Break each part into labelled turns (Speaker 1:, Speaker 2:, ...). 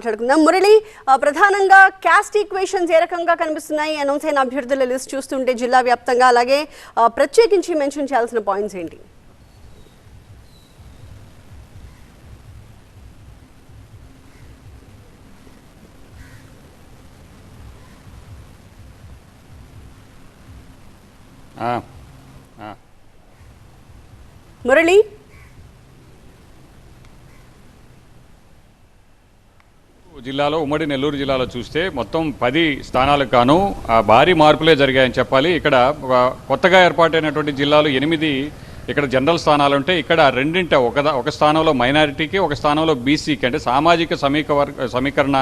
Speaker 1: మాట్లాడుకుందాం. మురళి ప్రధానంగా caste equations ఏ రకంగా కనిపిస్తున్నాయి? అనౌన్స్ అయిన అభ్యర్థుల లిస్ట్ చూస్తుంటే జిల్లా వ్యాప్తంగా అలాగే ప్రత్యేకించి మెన్షన్ చేయాల్సిన పాయింట్స్ ఏంటి. మురళి
Speaker 2: జిల్లాలో ఉమ్మడి నెల్లూరు జిల్లాలో చూస్తే మొత్తం పది స్థానాలకు గాను భారీ మార్పులే జరిగాయని చెప్పాలి. ఇక్కడ కొత్తగా ఏర్పాటైనటువంటి జిల్లాలు ఎనిమిది ఇక్కడ జనరల్ స్థానాలు ఉంటే ఇక్కడ రెండింట ఒక ఒక స్థానంలో మైనారిటీకి ఒక స్థానంలో బీసీకి అంటే సామాజిక సమీక వర్గ సమీకరణ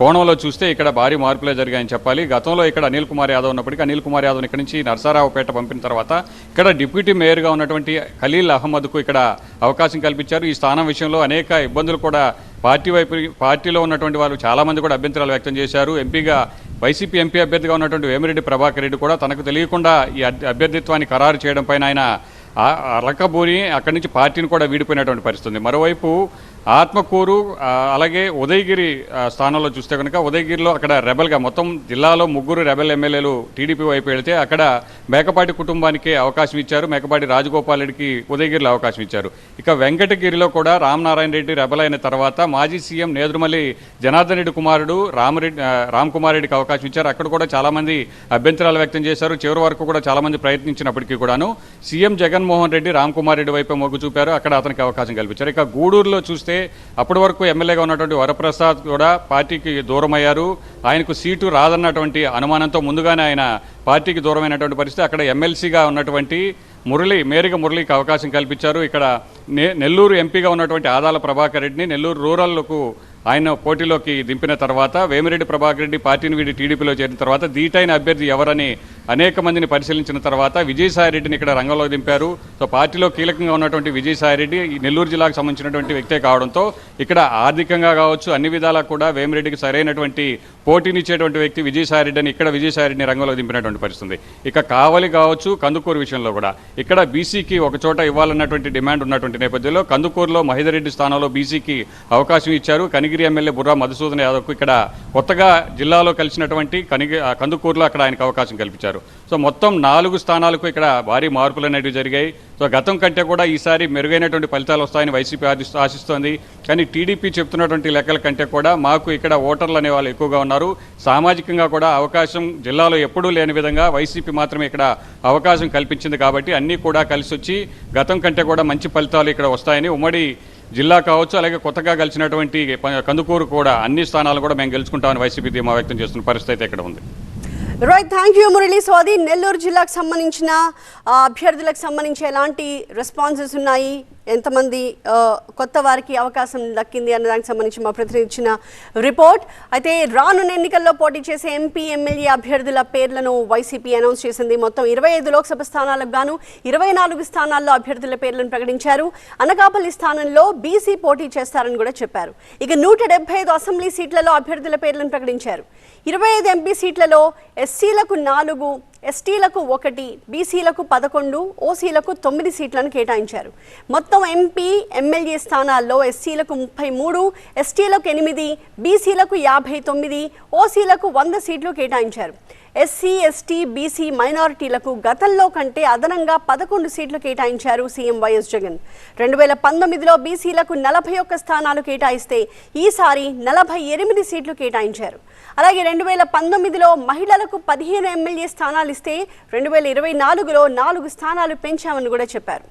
Speaker 2: కోణంలో చూస్తే ఇక్కడ భారీ మార్పులే జరిగాయని చెప్పాలి. గతంలో ఇక్కడ అనిల్ కుమార్ యాదవ్ ఉన్నప్పటికీ అనిల్ కుమార్ యాదవ్ ఇక్కడి నుంచి నరసరావుపేట పంపిన తర్వాత ఇక్కడ డిప్యూటీ మేయర్గా ఉన్నటువంటి ఖలీల్ అహ్మద్కు ఇక్కడ అవకాశం కల్పించారు. ఈ స్థానం విషయంలో అనేక ఇబ్బందులు కూడా పార్టీ వైపు పార్టీలో ఉన్నటువంటి వాళ్ళు చాలామంది కూడా అభ్యంతరాలు వ్యక్తం చేశారు. ఎంపీగా వైసీపీ ఎంపీ అభ్యర్థిగా ఉన్నటువంటి వేమిరెడ్డి ప్రభాకర్ రెడ్డి కూడా తనకు తెలియకుండా ఈ అభ్యర్థిత్వాన్ని ఖరారు చేయడం పైన ఆయన అరకబూరి అక్కడి నుంచి పార్టీని కూడా వీడిపోయినటువంటి పరిస్థితి మరోవైపు ఆత్మకూరు అలాగే ఉదయగిరి స్థానంలో చూస్తే కనుక ఉదయగిరిలో అక్కడ రెబల్గా మొత్తం జిల్లాలో ముగ్గురు రెబల్ ఎమ్మెల్యేలు టీడీపీ వైపు వెళితే అక్కడ మేకపాటి కుటుంబానికి అవకాశం ఇచ్చారు. మేకపాటి రాజగోపాల్ రెడ్డికి ఉదయగిరిలో అవకాశం ఇచ్చారు. ఇక వెంకటగిరిలో కూడా రామనారాయణ రెడ్డి రెబల్ అయిన తర్వాత మాజీ సీఎం నేదురుమల్లి జనార్దన్ రెడ్డి కుమారుడు రామరెడ్డి రామ్ కుమార్ రెడ్డికి అవకాశం ఇచ్చారు. అక్కడ కూడా చాలామంది అభ్యంతరాలు వ్యక్తం చేశారు. చివరి వరకు కూడా చాలామంది ప్రయత్నించినప్పటికీ కూడాను సీఎం జగన్మోహన్ రెడ్డి రామ్ కుమార్ రెడ్డి వైపు మొగ్గు చూపారు. అక్కడ అతనికి అవకాశం కల్పించారు. ఇక గూడూరులో చూస్తే అప్పటి వరకు ఎమ్మెల్యేగా ఉన్నటువంటి వరప్రసాద్ కూడా పార్టీకి దూరం అయ్యారు ఆయనకు సీటు రాదన్నటువంటి అనుమానంతో ముందుగానే ఆయన పార్టీకి దూరమైనటువంటి పరిస్థితి. అక్కడ ఎమ్మెల్సీగా ఉన్నటువంటి మురళి మేరిగ మురళికి అవకాశం కల్పించారు. ఇక్కడ నె- నెల్లూరు ఎంపీగా ఉన్నటువంటి ఆదాల ప్రభాకర్ రెడ్డిని నెల్లూరు రూరల్కు ఆయన పోటీలోకి దింపిన తర్వాత వేమిరెడ్డి ప్రభాకర్ రెడ్డి పార్టీని వీడి టీడీపీలో చేరిన తర్వాత దీటైన అభ్యర్థి ఎవరని అనేక మందిని పరిశీలించిన తర్వాత విజయసాయిరెడ్డిని ఇక్కడ రంగంలో దింపారు. సో పార్టీలో కీలకంగా ఉన్నటువంటి విజయసాయిరెడ్డి నెల్లూరు జిల్లాకు సంబంధించినటువంటి వ్యక్తే కావడంతో ఇక్కడ ఆర్థికంగా కావచ్చు అన్ని విధాలా కూడా వేమిరెడ్డికి సరైనటువంటి పోటీనిచ్చేటువంటి వ్యక్తి విజయసాయిరెడ్డి అని ఇక్కడ విజయసాయిరెడ్డిని రంగంలో దింపినటువంటి పరిస్థితుంది. ఇక కావలి కావచ్చు కందుకూరు విషయంలో కూడా. ఇక్కడ బీసీకి ఒక చోట ఇవ్వాలన్నటువంటి డిమాండ్ ఉన్నటువంటి నేపథ్యంలో కందుకూరులో మహిదరెడ్డి స్థానంలో బీసీకి అవకాశం ఇచ్చారు. కనిగిరి ఎమ్మెల్యే బుర్రా మధుసూదన్ యాదవ్కు ఇక్కడ కొత్తగా జిల్లాలో కలిసినటువంటి కనిగి ఆ కందుకూరులో అక్కడ ఆయనకు అవకాశం కల్పించారు. సో మొత్తం నాలుగు స్థానాలకు ఇక్కడ భారీ మార్పులు అనేవి జరిగాయి. సో గతం కంటే కూడా ఈసారి మెరుగైనటువంటి ఫలితాలు వస్తాయని వైసీపీ ఆశిస్తూ ఆశిస్తోంది. కానీ టీడీపీ చెప్తున్నటువంటి లెక్కల కంటే కూడా మాకు ఇక్కడ ఓటర్లు అనే వాళ్ళు ఎక్కువగా ఉన్నారు. సామాజికంగా కూడా అవకాశం జిల్లాలో ఎప్పుడూ లేని విధంగా వైసీపీ మాత్రమే ఇక్కడ అవకాశం కల్పించింది కాబట్టి అన్నీ కూడా కలిసి వచ్చి గతం కంటే కూడా మంచి ఫలితాలు ఇక్కడ వస్తాయని ఉమ్మడి జిల్లా కావచ్చు అలాగే కొత్తగా గెలిచినటువంటి ప- కందుకూరు కూడా అన్ని స్థానాలు కూడా మేము గెలుచుకుంటామని వైసీపీ ధీమా వ్యక్తం చేస్తున్న పరిస్థితి అయితే ఇక్కడ ఉంది?
Speaker 1: Right thank you Murali so అది నెల్లూరు జిల్లాకు సంబంధించిన అభ్యర్థులకు సంబంధించి ఎలాంటి రెస్పాన్సెస్ ఉన్నాయి? ఎంతమంది కొత్త వారికి అవకాశం దక్కింది అన్న దానికి సంబంధించి మా ప్రతినిధి ఇచ్చిన రిపోర్ట్. అయితే రానున్న ఎన్నికల్లో పోటీ చేసే ఎంపీ ఎమ్మెల్యే అభ్యర్థుల పేర్లను వైసీపీ అనౌన్స్ చేసింది. మొత్తం ఇరవై ఐదు లోక్సభ స్థానాలకు గాను ఇరవై నాలుగు స్థానాల్లో అభ్యర్థుల పేర్లను ప్రకటించారు. అనకాపల్లి స్థానంలో బీసీ పోటీ చేస్తారని కూడా చెప్పారు. ఇక నూట డెబ్బై ఐదు అసెంబ్లీ సీట్లలో అభ్యర్థుల పేర్లను ప్రకటించారు. ఇరవై ఐదు ఎంపీ సీట్లలో ఎస్సీలకు నాలుగు ఎస్టీలకు ఒకటి బీసీలకు పదకొండు ఓసీలకు తొమ్మిది సీట్లను కేటాయించారు. మొత్తం ఎంపీ ఎమ్మెల్యే స్థానాల్లో ఎస్సీలకు ముప్పై మూడు ఎస్టీలకు ఎనిమిది బీసీలకు యాభై తొమ్మిది ఓసీలకు వంద సీట్లు కేటాయించారు. ఎస్సీ ఎస్టీ బీసీ మైనారిటీలకు గతంలో కంటే అదనంగా పదకొండు సీట్లు కేటాయించారు సీఎం వైఎస్ జగన్. రెండు వేల పంతొమ్మిదిలో బీసీలకు నలభై ఒక్క స్థానాలు కేటాయిస్తే ఈసారి నలభై ఎనిమిది సీట్లు కేటాయించారు. అలాగే రెండు వేల పంతొమ్మిదిలో మహిళలకు పదిహేను ఎమ్మెల్యే స్థానాలు ఇస్తే రెండు వేల ఇరవై నాలుగులో నాలుగు స్థానాలు పెంచామని కూడా చెప్పారు.